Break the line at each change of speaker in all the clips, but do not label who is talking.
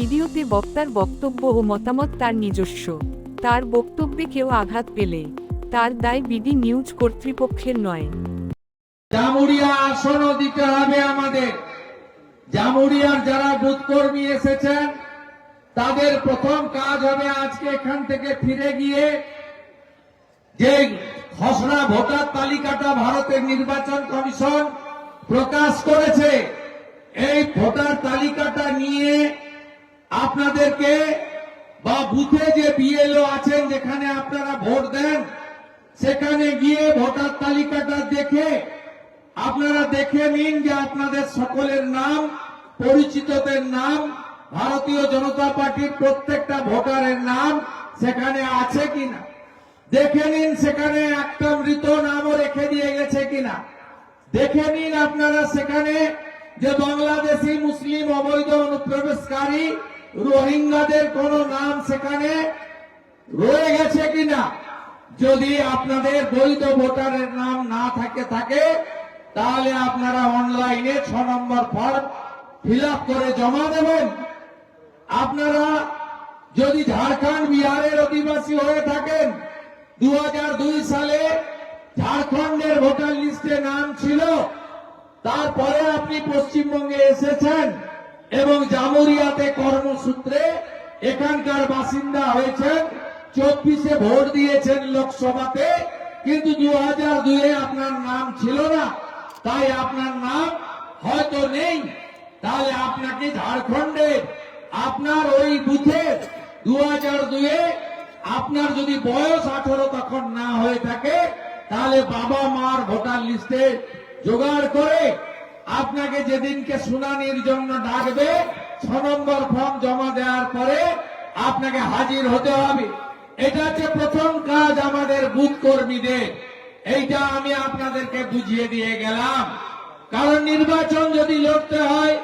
ভিডিওতে বক্তার বক্তব্য ও মতামত তার নিজস্ব। তার বক্তব্যে কেউ আঘাত পেলে, তার দায় বিডি নিউজ কর্তৃপক্ষের নয়।
জামুরিয়া দিতে হবে আমাদের। জামুরিয়ার যারা এসেছেন, তাদের প্রথম কাজ হবে আজকে এখান থেকে ফিরে গিয়ে যে খসড়া ভোটার তালিকাটা ভারতের নির্বাচন কমিশন প্রকাশ করেছে, এই ভোটার তালিকাটা নিয়ে আপনাদেরকে বা বুথে যে বিএলও আছেন, যেখানে আপনারা ভোট দেন, সেখানে গিয়ে ভোটার তালিকাটা দেখে আপনারা দেখে নিন যে আপনাদের সকলের নাম, পরিচিতদের নাম, ভারতীয় জনতা পার্টির প্রত্যেকটা ভোটারের নাম সেখানে আছে কিনা। দেখে নিন সেখানে একটা মৃত নামও রেখে দিয়ে গেছে কিনা। দেখে নিন আপনারা সেখানে যে বাংলাদেশি, মুসলিম, অবৈধ অনুপ্রবেশকারী রোহিঙ্গাদের কোন নাম সেখানে রয়ে গেছে কিনা? যদি আপনাদের বৈধ ভোটারের নাম না থাকে থাকে, তাহলে আপনারা অনলাইনে ছ নম্বর ফর্ম ফিল করে জমা দেবেন। আপনারা যদি ঝাড়খণ্ড, বিহারের অধিবাসী হয়ে থাকেন দু হাজার দুই সালে ঝাড়খণ্ডের ভোটার লিস্টে নাম ছিল, তারপরে আপনি পশ্চিমবঙ্গে এসেছেন এবং জামুরিয়াতে কর্মসূত্রে এখানকার বাসিন্দা হয়েছেন, চব্বিশে ভোট দিয়েছেন লোকসভাতে, কিন্তু দু হাজার দুয়ে আপনার নাম ছিল না। তাই আপনার নাম হয়তো নেই। তাহলে আপনাকে ঝাড়খণ্ডে, আপনার ওই বুথের দু হাজার দুয়ে আপনার যদি বয়স আঠারো তখন না হয়ে থাকে, তাহলে বাবা মার ভোটার লিস্টে জোগাড় করে আপনাকে যেদিনকে শুনানির জন্য ডাকবে, ছ নম্বর ফর্ম জমা দেওয়ার পরে আপনাকে হাজির হতে হবে। এটা হচ্ছে প্রথম কাজ আমাদের বুথ কর্মীদের। এইটা আমি আপনাদেরকে বুঝিয়ে দিয়ে গেলাম। কারণ নির্বাচন যদি লড়তে হয়,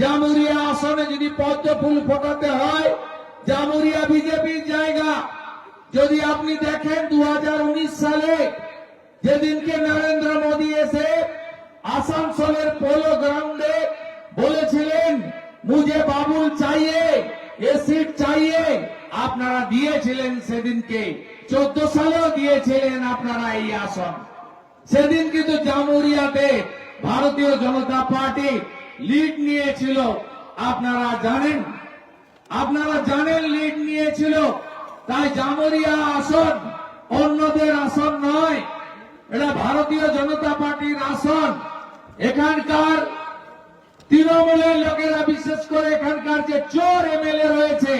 জামুরিয়া আসনে যদি পদ্ম ফুল ফোটাতে হয়, জামুরিয়া বিজেপির জায়গা। যদি আপনি দেখেন দু হাজার উনিশ সালে যেদিনকে নরেন্দ্র মোদী এসে আসানসোলের পোলো গ্রাউন্ডে বলেছিলেন, মুঝে বাবুল চাইয়ে এসিড চাইয়ে আপনারা দিয়েছিলেন সেদিনকে। চোদ্দ সালেও দিয়েছিলেন আপনারা এই আসন। সেদিন কিন্তু জামুরিয়াতে ভারতীয় জনতা পার্টি লিড নিয়েছিল। আপনারা জানেন আপনারা জানেন লিড নিয়েছিল। তাই জামুরিয়া আসন অন্যদের আসন নয়, এটা ভারতীয় জনতা পার্টির আসন। এখানকার তৃণমূলের লোকেরা বিশেষ করে এখানকার যে চোর এমএলএ রয়েছে